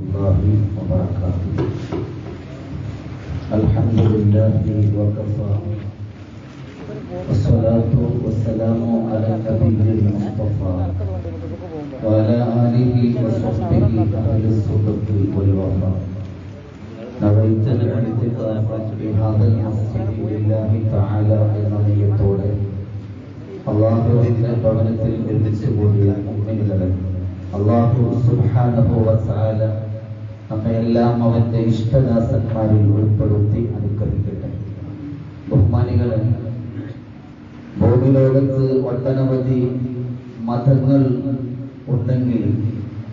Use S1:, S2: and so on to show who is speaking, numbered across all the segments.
S1: الله وبركاته الحمد لله وكفى والصلاة والسلام على النبي المصطفى وعلى آله وصحبه أهل الصدق والوفاء نويت الاعتكاف في هذا المسجد لله تعالى എന്ന നിയത്തോടെ അള്ളാഹുവിന്റെ ഭവനത്തിൽ ഒരുമിച്ച് കൂടിയ മുമ്പിലുകളെ അള്ളാഹു സുബ്ഹാനഹു വതആല നമ്മയെല്ലാം അവന്റെ ഇഷ്ടദാസന്മാരിൽ ഉൾപ്പെടുത്തി അനുഗ്രഹിക്കട്ടെ. ബഹുമാനികളെ ഭൂമിലോകത്ത് ഒട്ടനവധി മതങ്ങൾ ഉണ്ടെങ്കിൽ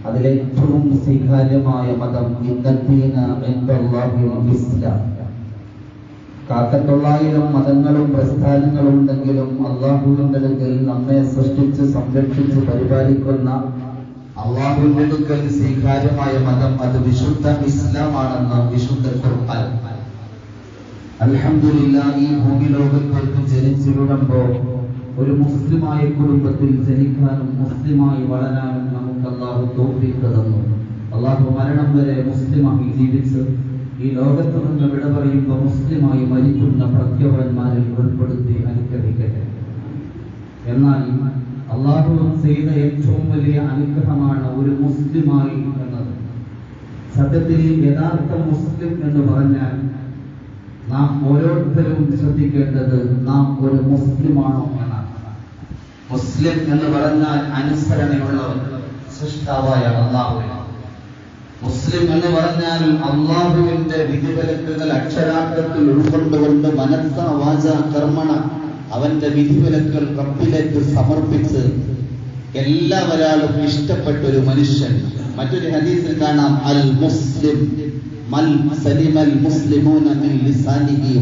S1: അതിലേറ്റവും സ്വീകാര്യമായ മതം ഇസ്ലാം. കാക്കത്തൊള്ളായിരം മതങ്ങളും പ്രസ്ഥാനങ്ങളും ഉണ്ടെങ്കിലും അള്ളാഹുവിന്റെ നമ്മെ സൃഷ്ടിച്ച് സംരക്ഷിച്ച് പരിപാലിക്കുന്ന അള്ളാഹുവിന്റെ അടുക്കൽ സ്വീകാര്യമായ മതം അത് വിശുദ്ധ ഇസ്ലാമാണെന്ന് വിശുദ്ധ ഖുർആൻ. അലഹമില്ല ഈ ഭൂമി ലോകത്തേക്ക് ജനിച്ചിടുമ്പോ ഒരു മുസ്ലിമായ കുടുംബത്തിൽ ജനിക്കാനും മുസ്ലിമായി വളരാനും നമുക്ക് അള്ളാഹു തോഫീക്ക് തന്നു. അള്ളാഹു മരണം വരെ മുസ്ലിമായി ജീവിച്ച് ഈ ലോകത്ത് നിന്ന് വിട പറയുമ്പോൾ മുസ്ലിമായി മരിക്കുന്ന പ്രത്യവന്മാരിൽ ഉൾപ്പെടുത്തി അനുഗ്രഹിക്കട്ടെ. എന്നാൽ അള്ളാഹു ചെയ്ത ഏറ്റവും വലിയ അനുഗ്രഹമാണ് ഒരു മുസ്ലിമായി എന്നത്. സത്യത്തിൽ യഥാർത്ഥ മുസ്ലിം എന്ന് പറഞ്ഞാൽ നാം ഓരോരുത്തരും ശ്രദ്ധിക്കേണ്ടത് നാം ഒരു മുസ്ലിമാണോ എന്നാണ്. മുസ്ലിം എന്ന് പറഞ്ഞാൽ അനുസരണയുള്ളവൻ സൃഷ്ടാവായ അള്ളാഹുവിനാണ് മുസ്ലിം എന്ന് പറഞ്ഞാൽ അള്ളാഹുവിന്റെ വിധിവിലക്കുകൾ അക്ഷരാർത്ഥത്തിൽ ഉൾക്കൊണ്ടുകൊണ്ട് മനസ്സ വാച കർമ്മണ അവന്റെ വിധിവിലക്കുകൾ റബ്ബിലേക്ക് സമർപ്പിച്ച് എല്ലാവരാളും ഇഷ്ടപ്പെട്ട ഒരു മനുഷ്യൻ. മറ്റൊരു ഹദീസിൽ കാണാം അൽ മുസ്ലിം മൽ സലിമൽ മുസ്ലിമൂന മിൻ ലിസാനിഹി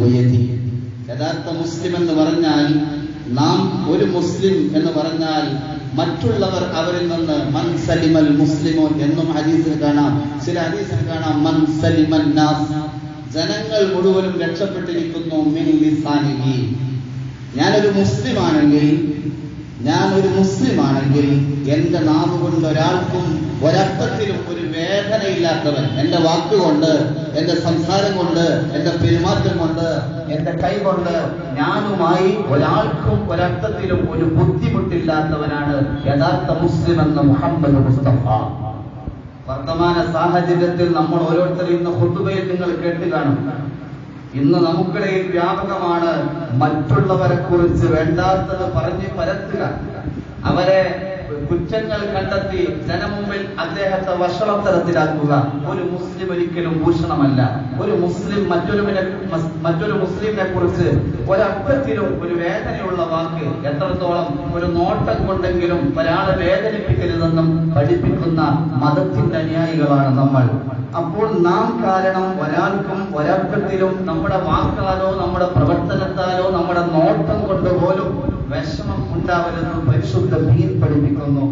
S1: യഥാർത്ഥ മുസ്ലിം എന്ന് പറഞ്ഞാൽ നാം ഒരു മുസ്ലിം എന്ന് പറഞ്ഞാൽ മറ്റുള്ളവർ അവരിൽ നിന്ന് മൻ സലിമൽ മുസ്ലിമോൻ എന്നും ഹദീസിൽ കാണാം. ചില ഹദീസിൽ കാണാം മൻ സലിമൻ നാസ്. ജനങ്ങൾ മുഴുവനും രക്ഷപ്പെട്ടിരിക്കുന്നു മിൻ ലിസാനിഹി. ഞാനൊരു മുസ്ലിമാണെങ്കിൽ ഞാൻ ഒരു മുസ്ലിമാണെങ്കിൽ എന്റെ നാവ് കൊണ്ട് ഒരാൾക്കും ഒരർത്ഥത്തിലും ഒരു വേദനയില്ലാത്തവൻ എന്റെ വാക്കുകൊണ്ട് എന്റെ സംസാരം കൊണ്ട് എന്റെ പെരുമാറ്റം കൊണ്ട് എന്റെ കൈ കൊണ്ട് ഞാനുമായി ഒരാൾക്കും ഒരർത്ഥത്തിലും ഒരു ബുദ്ധിമുട്ടില്ലാത്തവനാണ് യഥാർത്ഥ മുസ്ലിം എന്ന മുഹമ്മദ് മുസ്തഫ. വർത്തമാന സാഹചര്യത്തിൽ നമ്മൾ ഓരോരുത്തരും ഇന്ന് ഹുത്തുബയിൽ നിങ്ങൾ കേട്ട് കാണും. ഇന്ന് നമുക്കിടയിൽ വ്യാപകമാണ് മറ്റുള്ളവരെ കുറിച്ച് വേണ്ടാത്തത് പറഞ്ഞ് പരത്തുക. അവരെ കുറ്റങ്ങൾ കണ്ടെത്തി ജനമുമ്പിൽ അദ്ദേഹത്തെ വഷളത്തരത്തിലാക്കുക. ഒരു മുസ്ലിം ഒരിക്കലും ഭൂഷണമല്ല. ഒരു മുസ്ലിം മറ്റൊരുവിനെ മറ്റൊരു മുസ്ലിമിനെ കുറിച്ച് ഒരപ്പത്തിലും ഒരു വേദനയുള്ള വാക്ക് എത്രത്തോളം ഒരു നോട്ടം കൊണ്ടെങ്കിലും ഒരാളെ വേദനിപ്പിക്കരുതെന്നും പഠിപ്പിക്കുന്ന മതത്തിന്റെ അനുയായികളാണ് നമ്മൾ. അപ്പോൾ നാം കാരണം ഒരാൾക്കും ഒരർത്ഥത്തിലും നമ്മുടെ വാക്കാലോ നമ്മുടെ പ്രവർത്തനത്താലോ നമ്മുടെ നോട്ടം കൊണ്ട് പോലും വിഷമം ഉണ്ടാവരുതെന്ന് പരിശുദ്ധ ദീൻ പഠിപ്പിക്കുന്നു.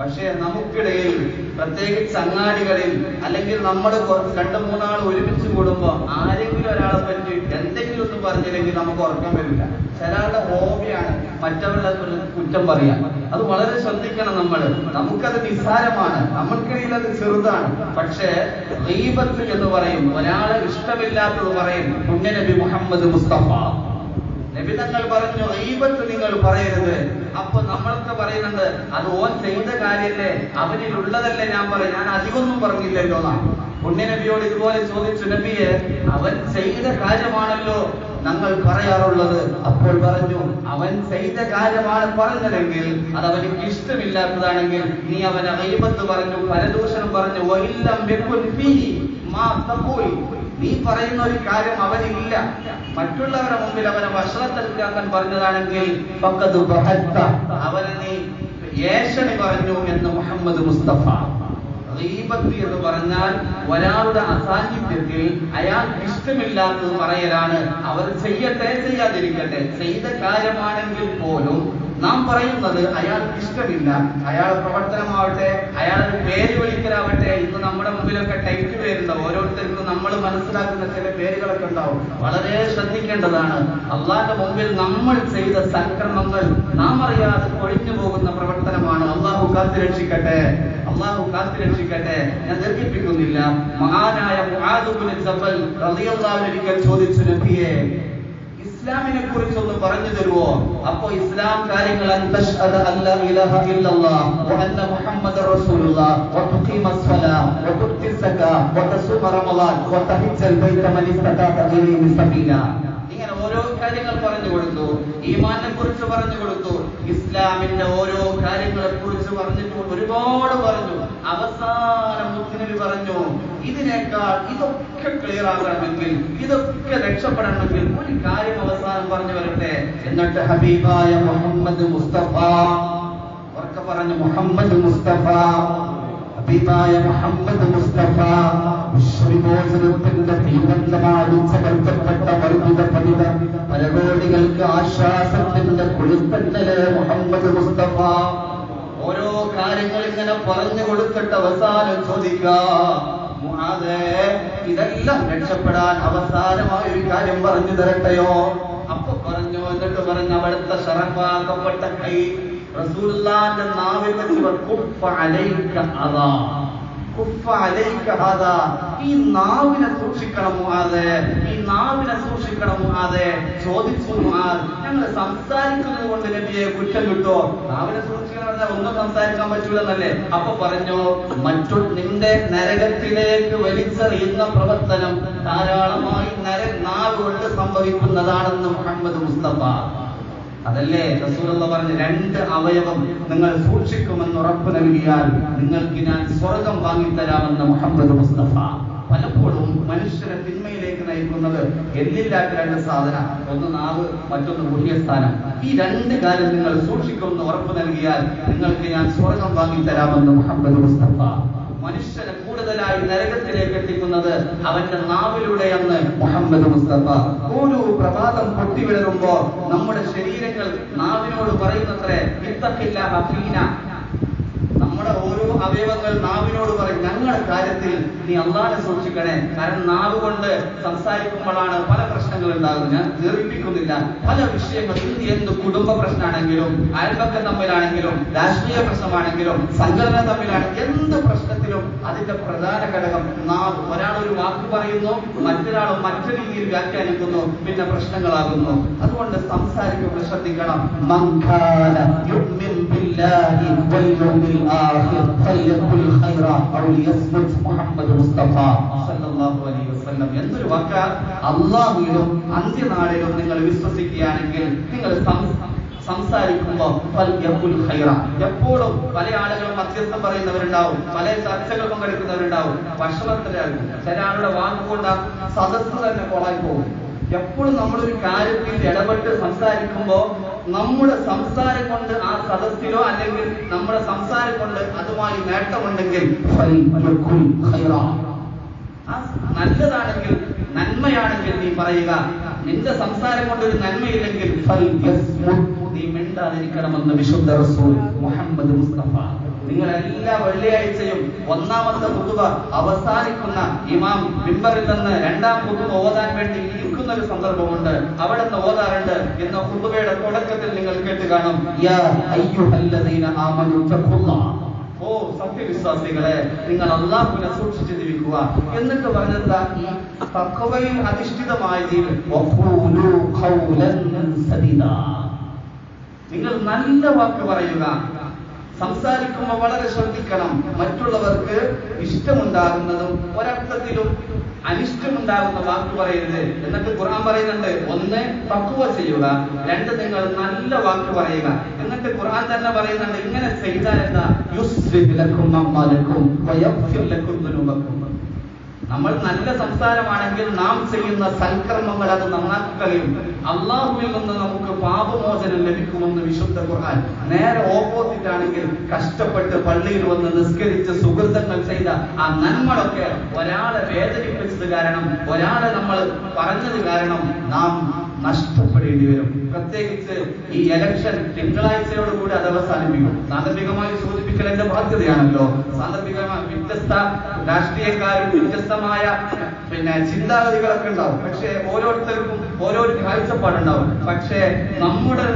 S1: പക്ഷേ നമുക്കിടയിൽ പ്രത്യേകിച്ച് അങ്ങാടികളിൽ അല്ലെങ്കിൽ നമ്മൾ രണ്ടു മൂന്നാൾ ഒരുമിച്ച് കൂടുമ്പോൾ ആരെങ്കിലും ഒരാളെ പറ്റി എന്തെങ്കിലും ഒന്നും പറഞ്ഞില്ലെങ്കിൽ നമുക്ക് ഉറക്കം വരില്ല. ചിലരുടെ ഹോബിയാണ് മറ്റവരുടെ കുറ്റം പറയാൻ. അത് വളരെ ശ്രദ്ധിക്കണം നമ്മൾ നമുക്കത് നിസ്സാരമാണ്. നമ്മൾക്കിടയിൽ അത് ചെറുതാണ്. പക്ഷേ റീബത്ത് എന്ന് പറയും ഒരാളെ ഇഷ്ടമില്ലാത്തത് പറയും പുണ്യനബി മുഹമ്മദ് മുസ്തഫ. നബി തങ്ങൾ പറഞ്ഞു റീബത്ത് നിങ്ങൾ പറയരുത്. അപ്പൊ നമ്മളൊക്കെ പറയുന്നുണ്ട് അത് ഓൻ ചെയ്ത കാര്യല്ലേ? അവനിലുള്ളതല്ലേ ഞാൻ പറയും. ഞാൻ അധികമൊന്നും പറഞ്ഞില്ലല്ലോ നാം പുണ്യനബിയോട് ഇതുപോലെ ചോദിച്ചു നബിയെ അവൻ ചെയ്ത കാര്യമാണല്ലോ ഞങ്ങൾ പറയാറുള്ളത്. അപ്പോൾ പറഞ്ഞു അവൻ ചെയ്ത കാര്യമാണ് പറഞ്ഞതെങ്കിൽ അത് അവനിക്ക് ഇഷ്ടമില്ലാത്തതാണെങ്കിൽ നീ അവനെ അയ്യപ്പത്ത് പറഞ്ഞു പരദൂഷണം പറഞ്ഞു നീ പറയുന്ന ഒരു കാര്യം അവനില്ല. മറ്റുള്ളവരുടെ മുമ്പിൽ അവനെ വഷളത്തെടുക്കാൻ പറഞ്ഞതാണെങ്കിൽ അവനെ നീ ഏഷണി പറഞ്ഞു എന്ന് മുഹമ്മദ് മുസ്തഫ. റീബത്ത് എന്ന് പറഞ്ഞാൽ ഒരാളുടെ അസാന്നിധ്യത്തിൽ അയാൾക്ക് ഇഷ്ടമില്ലാത്തത് പറയലാണ്. അവർ ചെയ്യട്ടെ ചെയ്യാതിരിക്കട്ടെ. ചെയ്ത കാര്യമാണെങ്കിൽ പോലും നാം പറയുന്നത് അയാൾക്ക് ഇഷ്ടമില്ല. അയാളുടെ പ്രവർത്തനമാവട്ടെ അയാളുടെ പേര് വിളിക്കലാവട്ടെ ഇന്ന് നമ്മുടെ മുമ്പിലൊക്കെ ടൈറ്റ് പേരുണ്ടാവും ഓരോരുത്തർക്കും നമ്മൾ മനസ്സിലാക്കുന്ന ചില പേരുകളൊക്കെ ഉണ്ടാവും. വളരെ ശ്രദ്ധിക്കേണ്ടതാണ്. അള്ളാന്റെ മുമ്പിൽ നമ്മൾ ചെയ്ത സൽക്കർമ്മങ്ങൾ നാം അറിയാതെ കൊഴിഞ്ഞു പോകുന്ന പ്രവർത്തനമാണ്. അള്ളാഹു കാത്തു രക്ഷിക്കട്ടെ അള്ളാഹു കാത്തു രക്ഷിക്കട്ടെ ഞാൻ ദീർഘിപ്പിക്കുന്നില്ല. മഹാനായ ഒരിക്കൽ ചോദിച്ചു നബിയെ ഇസ്ലാമിനെ കുറിച്ചൊന്ന് പറഞ്ഞു തരുമോ അപ്പോ ഇസ്ലാം കാര്യങ്ങൾ ഇങ്ങനെ ഓരോ കാര്യങ്ങൾ പറഞ്ഞു കൊടുത്തു ഈമാനെ കുറിച്ച് പറഞ്ഞു കൊടുത്തു ഇസ്ലാമിന്റെ ഓരോ കാര്യങ്ങളെ കുറിച്ച് പറഞ്ഞിട്ട് ഒരുപാട് പറഞ്ഞു. അവസാനം മുസ്ലിം പറഞ്ഞു ഇതിനേക്കാൾ ഇതൊക്കെ ക്ലിയർ ആകണമെങ്കിൽ ഇതൊക്കെ രക്ഷപ്പെടണമെങ്കിൽ ഒരു കാര്യം അവസാനം പറഞ്ഞു വരട്ടെ. എന്നിട്ട് ഹബീബായ മുഹമ്മദ് മുസ്തഫ ഉറക്കെ പറഞ്ഞു മുഹമ്മദ് മുസ്തഫ ഹബീബായ മുഹമ്മദ് മുസ്തഫ വിശ്വവിമോചനത്തിന്റെ തീവ്രമായി ചകർത്തപ്പെട്ട വർദ്ധിത പതിത പരകോടികൾക്ക് ആശ്വാസത്തിന്റെ കുളിത്തന്നലെ മുഹമ്മദ് മുസ്തഫ. ഓരോ കാര്യങ്ങൾ ഇങ്ങനെ പറഞ്ഞു കൊടുത്തിട്ട് അവസാനം ചോദിക്കാം ഇതെല്ലാം രക്ഷപ്പെടാൻ അവസാനമായ ഒരു കാര്യം പറഞ്ഞു തരട്ടെയോ? അപ്പൊ പറഞ്ഞു എന്നിട്ട് പറഞ്ഞ അവിടുത്തെ ഷറഫാക്കപ്പെട്ട കൈ റസൂല്ലാന്റെ നാവിൽ വെച്ച് അതാ അതാ ഈ നാവിനെ സൂക്ഷിക്കണം മുആദേ ഈ നാവിനെ സൂക്ഷിക്കണം മുആദേ ചോദിച്ചു മുഹാദ് ഞങ്ങൾ സംസാരിക്കുന്നത് കൊണ്ട് നബിയെ കുറ്റം കിട്ടോ നാവിനെ സൂക്ഷിക്കണം ഒന്നും സംസാരിക്കാൻ പറ്റൂലെന്നല്ലേ? അപ്പൊ പറഞ്ഞു മറ്റു നിന്റെ നരകത്തിലേക്ക് വലിച്ചെറിയുന്ന പ്രവർത്തനം ധാരാളമായി നര നാവ് കൊണ്ട് സംഭവിക്കുന്നതാണെന്ന് മുഹമ്മദ് മുസ്തഫ. അതല്ലേ? റസൂലുള്ള പറഞ്ഞ രണ്ട് അവയവം നിങ്ങൾ സൂക്ഷിക്കുമെന്ന് ഉറപ്പ് നൽകിയാൽ നിങ്ങൾക്ക് ഞാൻ സ്വർഗം വാങ്ങിത്തരാമെന്ന് മുഹമ്മദ് മുസ്തഫ പലപ്പോഴും മനുഷ്യരെ തിന്മയിലേക്ക് നയിക്കുന്നത് എല്ലില്ലാത്ത രണ്ട് സാധന. ഒന്ന് നാവ് മറ്റൊന്ന് ഗുഹ്യസ്ഥാനം. ഈ രണ്ട് കാര്യം നിങ്ങൾ സൂക്ഷിക്കുമെന്ന് ഉറപ്പ് നൽകിയാൽ നിങ്ങൾക്ക് ഞാൻ സ്വർഗം വാങ്ങിത്തരാമെന്ന് മുഹമ്മദ് മുസ്തഫ. മനുഷ്യനെ കൂടുതലായി നരകത്തിലേക്ക് എത്തിക്കുന്നത് അവന്റെ നാവിലൂടെയെന്ന് മുഹമ്മദ് മുസ്തഫ. ഓരോ പ്രഭാതം പൊട്ടിവിളരുമ്പോ നമ്മുടെ ശരീരങ്ങൾ നാവിനോട് പറയുന്നത്രേ ഇത്തക്കില്ല ഹഫീന നമ്മുടെ ഓരോ അവയവങ്ങൾ നാവിനോട് പറയും ഞങ്ങളുടെ കാര്യത്തിൽ നീ അള്ളാനെ സൂക്ഷിക്കണേ. കാരണം നാവ് കൊണ്ട് സംസാരിക്കുമ്പോഴാണ് പല പ്രശ്നങ്ങൾ ഉണ്ടാകുന്നു ഞാൻ ദീർഘിപ്പിക്കുന്നില്ല. പല വിഷയങ്ങൾ ഇത് എന്ത് കുടുംബ പ്രശ്നമാണെങ്കിലും അയൽപക്കം തമ്മിലാണെങ്കിലും രാഷ്ട്രീയ പ്രശ്നമാണെങ്കിലും സംഘടന തമ്മിലാണ് എന്ത് പ്രശ്നത്തിലും അതിന്റെ പ്രധാന ഘടകം നാവ് ഒരാൾ ഒരു വാക്ക് പറയുന്നു മറ്റൊരാൾ മറ്റു രീതിയിൽ വ്യാഖ്യാനിക്കുന്നു പിന്നെ പ്രശ്നങ്ങളാകുന്നു. അതുകൊണ്ട് സംസാരിക്കുമ്പോൾ ശ്രദ്ധിക്കണം. മുസ്തഫ സല്ലല്ലാഹു അലൈഹി വസല്ലം വാക്കാ അള്ളാഹുവിലും അന്ത്യനാളിലും നിങ്ങൾ വിശ്വസിക്കുകയാണെങ്കിൽ നിങ്ങൾ സംസാരിക്കുമ്പോൾ. എപ്പോഴും പല ആളുകളും മധ്യസ്ഥം പറയുന്നവരുണ്ടാവും പല ചർച്ചകൾ പങ്കെടുക്കുന്നവരുണ്ടാവും ഭക്ഷണത്തിലാകും ചില ആളുടെ വാക്കുകൊണ്ട് ആ സദസ്സ് തന്നെ കൊളായി പോകും. എപ്പോഴും നമ്മളൊരു കാര്യത്തിൽ ഇടപെട്ട് സംസാരിക്കുമ്പോൾ നമ്മുടെ സംസാരം കൊണ്ട് ആ സദസ്സിലോ അല്ലെങ്കിൽ നമ്മുടെ സംസാരം കൊണ്ട് അതുമായി നേട്ടമുണ്ടെങ്കിൽ നല്ലതാണെങ്കിൽ നന്മയാണെങ്കിൽ നീ പറയുക. നിന്റെ സംസാരം കൊണ്ട് ഒരു നന്മയില്ലെങ്കിൽ. നീ മിണ്ടാതിരിക്കണമെന്ന് വിശുദ്ധ റസൂൽ മുഹമ്മദ് മുസ്തഫ. നിങ്ങൾ എല്ലാ വെള്ളിയാഴ്ചയും ഒന്നാമത്തെ പുതുവ അവസാനിക്കുന്ന ഇമാം മിമ്പറിൽ നിന്ന് രണ്ടാം പുതുവ ഓതാൻ വേണ്ടി ഇരിക്കുന്ന ഒരു സന്ദർഭമുണ്ട്. അവിടെ നിന്ന് ഓതാറുണ്ട് എന്ന പുതുവയുടെ തുടക്കത്തിൽ നിങ്ങൾ കേട്ട് കാണും. യാ അയ്യുഹല്ലദീന ആമനു തഖുല്ലാഹ് സത്യവിശ്വാസികളെ നിങ്ങൾ അള്ളാഹുവിനെ സൂക്ഷിച്ചു ജീവിക്കുക എന്നിട്ട് പറഞ്ഞെന്താ? ഈ തക്കവയിൽ അധിഷ്ഠിതമായ ജീവിതം. നിങ്ങൾ നല്ല വാക്ക് പറയുക. സംസാരിക്കുമ്പോൾ വളരെ ശ്രദ്ധിക്കണം. മറ്റുള്ളവർക്ക് ഇഷ്ടമുണ്ടാകുന്നതും ഒരർത്ഥത്തിലും അനിഷ്ടമുണ്ടാകുന്ന വാക്ക് പറയരുത്. എന്നിട്ട് ഖുർആൻ പറയുന്നുണ്ട് ഒന്ന് പക്വ ചെയ്യുക രണ്ട് നിങ്ങൾ നല്ല വാക്ക് പറയുക. എന്നിട്ട് ഖുർആൻ തന്നെ പറയുന്നുണ്ട്. ഇങ്ങനെ ചെയ്താൽ എന്താ? യുസ്ലിഹ് ലക്കും അമ്മാലക്കും വയഗ്ഫിർ ലക്കും ദുനൂബക്കും. നമ്മൾ നല്ല സംസാരമാണെങ്കിൽ നാം ചെയ്യുന്ന സൽക്കർമ്മങ്ങൾ അത് നന്നാക്കുകയും അള്ളാഹുവിൽ നിന്ന് നമുക്ക് പാപമോചനം ലഭിക്കുമെന്ന് വിശുദ്ധ ഖുർആൻ നേരെ ഓപ്പോസിറ്റ് ആണെങ്കിൽ കഷ്ടപ്പെട്ട് പള്ളിയിൽ വന്ന് നിസ്കരിച്ച് സുഹൃത്തങ്ങൾ ചെയ്ത ആ നന്മകളൊക്കെ ഒരാളെ വേദനിപ്പിച്ചത് കാരണം ഒരാളെ നമ്മൾ പറഞ്ഞത് കാരണം നാം നഷ്ടപ്പെടേണ്ടി വരും. പ്രത്യേകിച്ച് ഈ ഇലക്ഷൻ തിങ്കളാഴ്ചയോട് കൂടി അത് അവസാനിപ്പിക്കും. സാന്ദർഭികമായി സൂചിപ്പിക്കൽ എന്റെ ബാധ്യതയാണല്ലോ. സാന്ദർഭികമായി വ്യത്യസ്ത രാഷ്ട്രീയക്കാരും വ്യത്യസ്തമായ പിന്നെ ചിന്താഗതികളൊക്കെ ഉണ്ടാവും. പക്ഷേ ഓരോരുത്തർക്കും ഓരോ കാഴ്ചപ്പാടുണ്ടാവും. പക്ഷേ നമ്മുടെ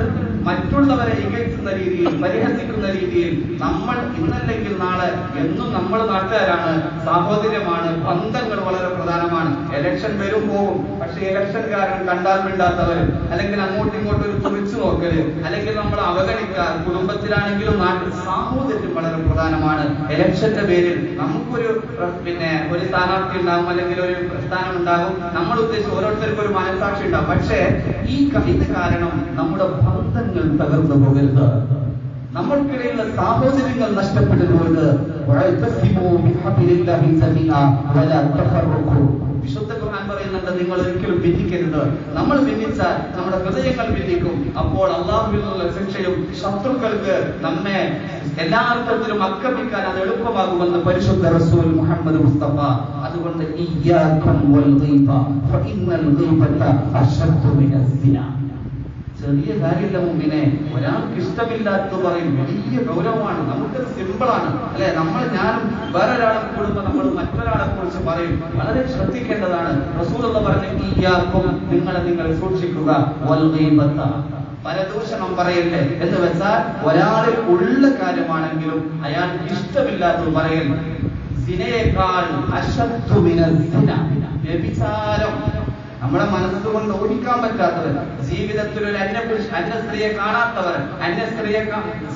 S2: മറ്റുള്ളവരെ ഇകഴ്ത്തുന്ന രീതിയിൽ പരിഹസിക്കുന്ന രീതിയിൽ നമ്മൾ ഇന്നല്ലെങ്കിൽ നാളെ എന്നും നമ്മൾ നാട്ടുകാരാണ്. സാഹോദര്യമാണ് ബന്ധങ്ങൾ വളരെ ഇലക്ഷൻ വരും പോവും. പക്ഷെ ഇലക്ഷൻ കാരണം കണ്ടാൽ മിണ്ടാത്തവരും അല്ലെങ്കിൽ അങ്ങോട്ടും ഇങ്ങോട്ടും ഒരു തുറിച്ചു നോക്കൽ അല്ലെങ്കിൽ നമ്മൾ അവഗണിക്കാൻ കുടുംബത്തിലാണെങ്കിലും നാട്ടിൽ സാഹോദര്യം വളരെ പ്രധാനമാണ്. ഇലക്ഷന്റെ പേരിൽ നമുക്കൊരു പിന്നെ ഒരു സ്ഥാനാർത്ഥി ഉണ്ടാകും അല്ലെങ്കിൽ ഒരു പ്രസ്ഥാനം ഉണ്ടാകും നമ്മൾ ഉദ്ദേശിച്ച് ഓരോരുത്തർക്കും ഒരു മനസാക്ഷി ഉണ്ടാകും പക്ഷേ ഈ കഴിഞ്ഞ കാരണം നമ്മുടെ ബന്ധങ്ങൾ തകർന്നു പോകരുത്. നമ്മൾക്കിടയിലുള്ള സാഹോദര്യങ്ങൾ നഷ്ടപ്പെട്ടു വഅതസിമൂ ബിഹബ്ലില്ലാഹി ജമീഅ വലാ തഫറഖു. വിശുദ്ധ ഖുർആൻ പറയുന്നുണ്ട് നിങ്ങൾ ഒരിക്കലും ഭിന്നിക്കരുത്. നമ്മൾ ഭിന്നിച്ചാൽ നമ്മുടെ ഹൃദയങ്ങൾ ഭിന്നിക്കും. അപ്പോൾ അള്ളാഹുവിൽ നിന്നുള്ള ശിക്ഷയും ശത്രുക്കൾക്ക് നമ്മെ എല്ലാ അർത്ഥത്തിലും അത് എളുപ്പമാകുമെന്ന് പരിശുദ്ധ റസൂൽ മുഹമ്മദ് മുസ്തഫ അതുകൊണ്ട് ചെറിയ കാര്യമില്ല മുമ്പിനെ ഒരാൾക്ക് ഇഷ്ടമില്ലാത്തത് പറയും വലിയ ഗൗരവമാണ് നമുക്കത് സിമ്പിളാണ് അല്ലെ? നമ്മൾ ഞാനും വേറൊരാളെ കൂടുമ്പോൾ നമ്മൾ മറ്റൊരാളെ കുറിച്ച് പറയും. വളരെ ശ്രദ്ധിക്കേണ്ടതാണ്. റസൂൽ എന്ന് പറഞ്ഞ ഈയാക്കും നിങ്ങളെ നിങ്ങൾ സൂക്ഷിക്കുക. പരദൂഷണം പറയല്ലേ എന്ന് വെച്ചാൽ ഒരാളിൽ ഉള്ള കാര്യമാണെങ്കിലും അയാൾ ഇഷ്ടമില്ലാത്തത് പറയൽ സിനയേക്കാൾ സിന. വ്യഭിചാരം. നമ്മുടെ മനസ്സുകൊണ്ട് ഓടിക്കാൻ പറ്റാത്തവൻ ജീവിതത്തിൽ ഒരു അന്യ പുരുഷ അന്യ സ്ത്രീയെ കാണാത്തവർ അന്യ സ്ത്രീയെ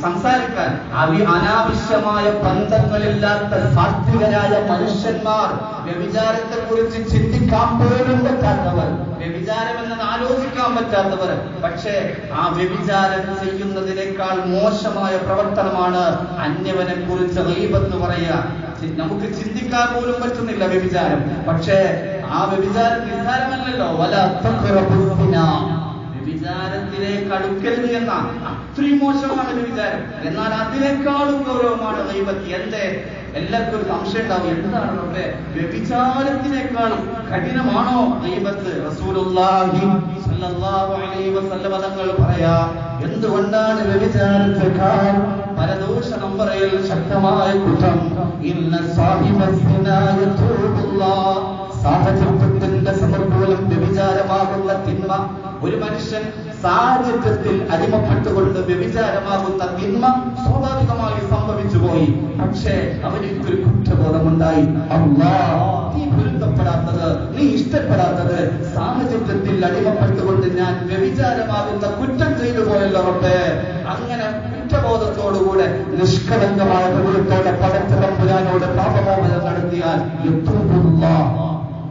S2: സംസാരിക്കാൻ. അവി അനാവശ്യമായ ബന്ധങ്ങളില്ലാത്ത സാത്വികരായ മനുഷ്യന്മാർ വ്യഭിചാരത്തെ കുറിച്ച് ചിന്തിക്കാൻ പോലും പറ്റാത്തവർ വ്യഭിചാരം എന്നത് ആലോചിക്കാൻ പറ്റാത്തവർ. പക്ഷേ ആ വ്യഭിചാരം ചെയ്യുന്നതിനേക്കാൾ മോശമായ പ്രവർത്തനമാണ് അന്യവനെ കുറിച്ച് എന്ന് പറയുക. നമുക്ക് ചിന്തിക്കാൻ പോലും പറ്റുന്നില്ല വ്യഭിചാരം. പക്ഷേ ആ വ്യഭിചാരം നിസ്സാരമല്ലല്ലോ. വല തഖ്റബുസിന. വ്യഭിചാരത്തിലേക്ക് അടുക്കരുത് എന്ന അത്രയും മോശമാണ് വ്യഭിചാരം. എന്നാൽ അതിനേക്കാളും ഗൗരവമാണ് ദൈവത്തി. എന്റെ എല്ലാവർക്കും ഒരു സംശയം ഉണ്ടാവും. എന്താണ് നമ്മുടെ വ്യഭിചാരത്തിനേക്കാളും കഠിനമാണോ ദൈവത്ത്? റസൂലുള്ളാഹി തങ്ങൾ പറയാ എന്തുകൊണ്ടാണ് വ്യഭിചാരത്തെക്കാൾ പരദൂഷണം പറയൽ ശക്തമായ കുറ്റം? ഇന്ന സാഹചര്യത്തിന്റെ സമർപ്പൂലം വ്യഭിചാരമാകുന്ന തിന്മ. ഒരു മനുഷ്യൻ സാഹചര്യത്തിൽ അടിമപ്പെട്ടുകൊണ്ട് വ്യഭിചാരമാകുന്ന തിന്മ സ്വാഭാവികമായി സംഭവിച്ചു പോയി പക്ഷേ അവനിക്കൊരു കുറ്റബോധമുണ്ടായി. അള്ളാ നീ ഇഷ്ടപ്പെടാത്തത് സാഹചര്യത്തിൽ അടിമപ്പെട്ടുകൊണ്ട് ഞാൻ വ്യഭിചാരമാകുന്ന കുറ്റം ചെയ്തു പോയല്ലോ അങ്ങനെ കുറ്റബോധത്തോടുകൂടെ നിഷ്കളങ്കമായ പ്രകൃതത്തോടെ ഹൃദയത്തോടെ പുരാനോട് പാപമോചനം നടത്തിയാൽ യത്തൂബുല്ലാ.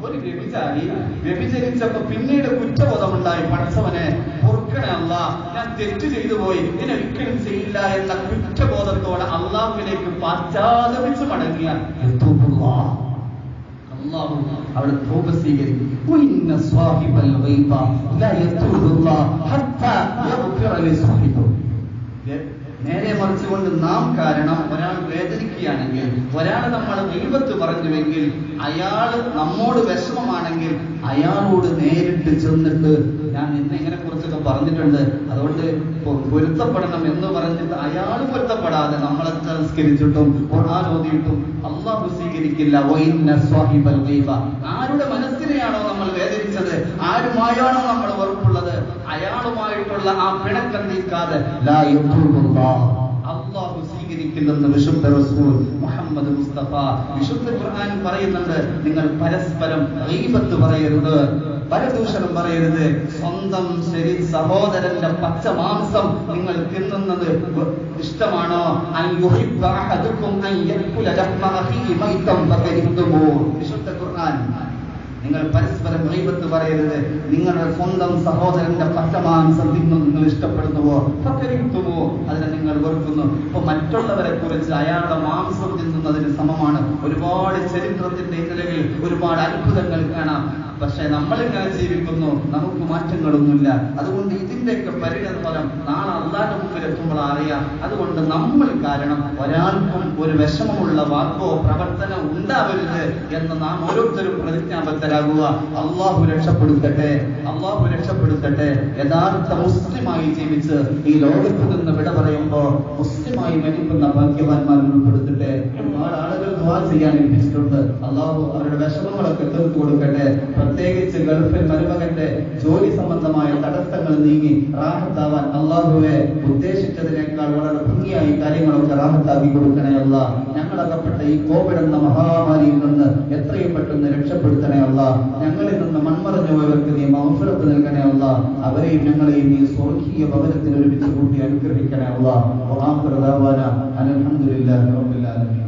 S2: ഒരു വ്യഭിചാരി വ്യഭിചരിച്ചപ്പോ പിന്നീട് കുറ്റബോധമുണ്ടായി. പടച്ചവനെ പൊറുക്കണല്ല ഞാൻ തെറ്റ് ചെയ്തു പോയി. ഇനി ഒരിക്കലും ചെയ്യില്ല എന്ന കുറ്റബോധത്തോടെ അള്ളാഹുവിലേക്ക് പശ്ചാത്തപിച്ച് മടങ്ങിയ യത്തൂബുല്ലാ. അവിടെ ധൂപ സ്വീകരിക്കും. നേരെ മറിച്ചുകൊണ്ട് നാം കാരണം ഒരാൾ വേദനിക്കുകയാണെങ്കിൽ ഒരാൾ നമ്മൾ ദൈവത്ത് പറഞ്ഞുവെങ്കിൽ അയാൾ നമ്മോട് വിഷമമാണെങ്കിൽ അയാളോട് നേരിട്ട് ചെന്നിട്ട് ഞാൻ എന്നെങ്ങനെ പറഞ്ഞിട്ടുണ്ട്. അതുകൊണ്ട് പൊരുത്തപ്പെടണം എന്ന് പറഞ്ഞിട്ട് അയാൾ പൊരുത്തപ്പെടാതെ നമ്മളെ സംസ്കരിച്ചിട്ടും ഖുർആൻ ഓതിയിട്ടും അള്ളാഹു സ്വീകരിക്കില്ല. ആരുടെ മനസ്സിനെയാണോ നമ്മൾ വേദനിച്ചത്? ആരുമായാണോ നമ്മൾ ഉറപ്പുള്ളത് അയാളുമായിട്ടുള്ള ആ പിണക്കം നീക്കാതെ. അള്ളാഹു സ്വീകരിക്കില്ലെന്ന് വിശുദ്ധ റസൂൽ മുഹമ്മദ് മുസ്തഫ വിശുദ്ധ ഖുർആൻ പറയുന്നുണ്ട്. നിങ്ങൾ പരസ്പരം പറയരുത്. പരദൂഷണം പറയരുത്. സ്വന്തം ശരി സഹോദരന്റെ പച്ച മാംസം നിങ്ങൾ തിന്നുന്നത് ഇഷ്ടമാണോ? വിശുദ്ധ ഖുർആൻ. നിങ്ങൾ പരസ്പരം ഹൈബത്ത് പറയരുത്. നിങ്ങളുടെ സ്വന്തം സഹോദരന്റെ പച്ചമാംസം തിന്നു നിങ്ങൾ ഇഷ്ടപ്പെടുന്നുവോ? ഫകരിഹ്തുമൂ അതിനെ നിങ്ങൾ വെറുക്കുന്നു. ഇപ്പൊ മറ്റുള്ളവരെ കുറിച്ച് അയാളുടെ മാംസം തിന്നുന്നതിന് സമമാണ്. ഒരുപാട് ചരിത്രത്തിന്റെ ഇന്നലകളിൽ ഒരുപാട് അത്ഭുതങ്ങൾ കാണാം. പക്ഷെ നമ്മളിങ്ങനെ ജീവിക്കുന്നു നമുക്ക് മാറ്റങ്ങളൊന്നുമില്ല. അതുകൊണ്ട് ഇതിന്റെയൊക്കെ പരിണതഫലം നാളെ അള്ളാന്റെ മുമ്പിൽ എത്തുമ്പോൾ അറിയാം. അതുകൊണ്ട് നമ്മൾ കാരണം ഒരാൾക്കും ഒരു വിഷമമുള്ള വാക്കോ പ്രവർത്തനം ഉണ്ടാവരുത് എന്ന് നാം ഓരോരുത്തരും പ്രതിജ്ഞാബദ്ധരാകുക. അള്ളാഹു രക്ഷപ്പെടുത്തട്ടെ. അള്ളാഹു രക്ഷപ്പെടുത്തട്ടെ. യഥാർത്ഥ മുസ്ലിമായി ജീവിച്ച് ഈ ലോകത്ത് നിന്ന് വിട പറയുമ്പോ മുസ്ലിമായി മരിക്കുന്ന ഭാഗ്യവാന്മാർ ഉൾപ്പെടുത്തട്ടെ. ഒരുപാട് ആളുകൾ ദുവാ ചെയ്യാൻ ഏൽപ്പിച്ചിട്ടുണ്ട്. അള്ളാഹു അവരുടെ വിഷമങ്ങളൊക്കെ തീർത്തു കൊടുക്കട്ടെ പ്രത്യേകിച്ച് ഗൾഫിൽ തടസ്സങ്ങൾ നീങ്ങി റാഹത്താവാൻ അള്ളാഹുവെ ഉദ്ദേശിച്ചതിനേക്കാൾ വളരെ ഭംഗിയായി കാര്യങ്ങളൊക്കെ റാഹത്താക്കി കൊടുക്കണേ അല്ല ഞങ്ങളകപ്പെട്ട ഈ കോവിഡ് എന്ന മഹാമാരിയിൽ നിന്ന് എത്രയും പെട്ടെന്ന് രക്ഷപ്പെടുത്തണേ അല്ല ഞങ്ങളിൽ നിന്ന് മൺമറഞ്ഞു പോയവർക്ക് നീ മൗഫലത്ത് അല്ല അവരെയും ഞങ്ങളെയും ഈ സ്വർഗീയ ഭവനത്തിൽ ഒരുമിച്ച് കൂട്ടി റബ്ബിൽ അലഹമുല്ലാ